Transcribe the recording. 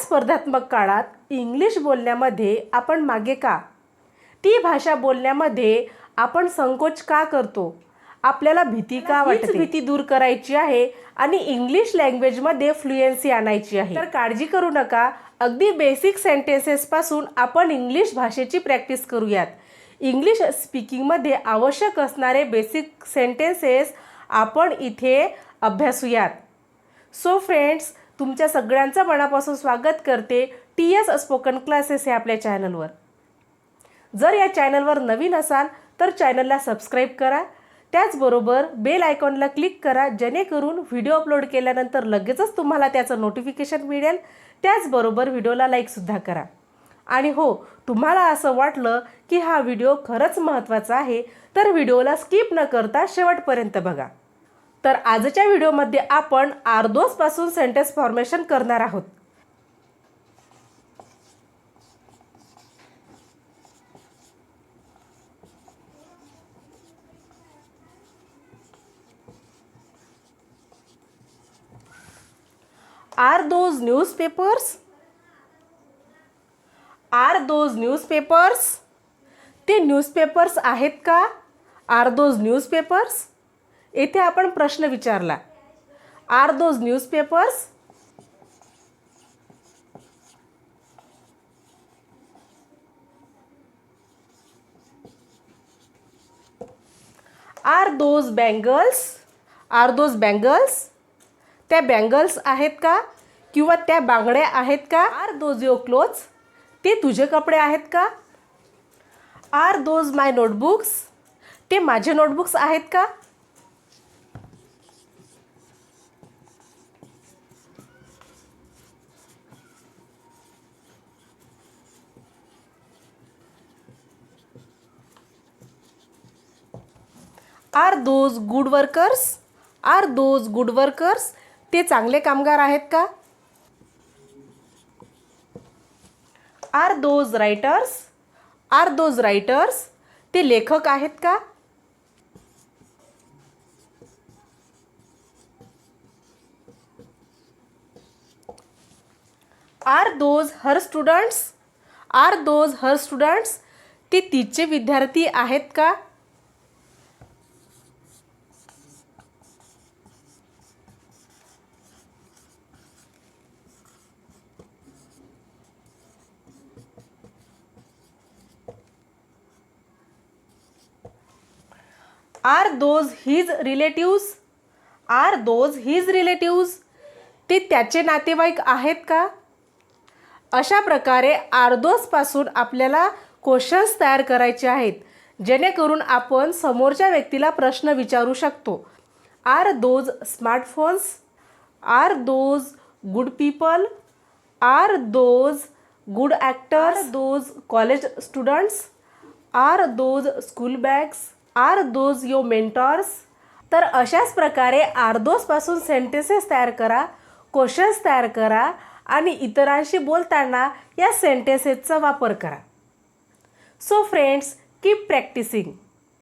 स्पर्धात्मक काळात इंग्लिश बोलण्यामध्ये आपण मागे का? ती भाषा बोलण्यामध्ये आपण संकोच का करतो? आपल्याला भीती का वाटते? भीती दूर करायची आहे आणि इंग्लिश लँग्वेजमध्ये फ्लुएन्सी आणायची आहे. तर काळजी करू नका. अगदी बेसिक सेंटेन्सेस पासून आपण इंग्लिश भाषेची प्रॅक्टिस करूयात. इंग्लिश स्पीकिंगमध्ये आवश्यक असणारे बेसिक सेंटेन्सेस आपण इथे अभ्यासूयात. सो फ्रेंड्स तुमच्या सगळ्यांचं मनापासून स्वागत करते टी एस स्पोकन क्लासेस हे आपल्या चॅनलवर. जर या चॅनलवर नवीन असाल तर चॅनलला सबस्क्राईब करा. त्याचबरोबर बेल आयकॉनला क्लिक करा जेणेकरून व्हिडिओ अपलोड केल्यानंतर लगेचच तुम्हाला त्याचं नोटिफिकेशन मिळेल. त्याचबरोबर व्हिडिओला लाईकसुद्धा करा. आणि हो तुम्हाला असं वाटलं की हा व्हिडिओ खरंच महत्त्वाचा आहे तर व्हिडिओला स्किप न करता शेवटपर्यंत बघा. तर आजच्या व्हिडिओमध्ये आपण आर्दोसपासून सेंटेन्स फॉर्मेशन करणार आहोत. Are those newspapers? Are those newspapers? ते न्यूजपेपर्स आहेत का? Are those newspapers? येथे आपण प्रश्न विचारला. Are those newspapers are those bangles are those bangles त्या बँगल्स आहेत का? किंवा त्या बांगड्या आहेत का? आर दोज युअर क्लोथ्स ते तुझे कपडे आहेत का? आर दोज माय नोटबुक्स ते माझे नोटबुक्स आहेत का? Are those good workers? Are those good workers? ते चांगले कामगार आहेत का? Are those writers? Are those writers? ते लेखक आहेत का? Are those her students? Are those her students? ते तिचे विद्यार्थी आहेत का? Are those his relatives? Are those his relatives? ते त्याचे नातेवाईक आहेत का? अशा प्रकारे आर्दोजपासून आपल्याला क्वेश्चन्स तयार करायचे आहेत जेणेकरून आपण समोरच्या व्यक्तीला प्रश्न विचारू शकतो. Are those smartphones? Are those good people? Are those good actors? Those college students? Are those school bags? Are those your mentors? तर अशाच प्रकारे आर्दोसपासून सेंटेन्सेस तयार करा क्वेश्चन्स तयार करा आणि इतरांशी बोलताना या सेंटेन्सेसचा वापर करा. So friends keep practising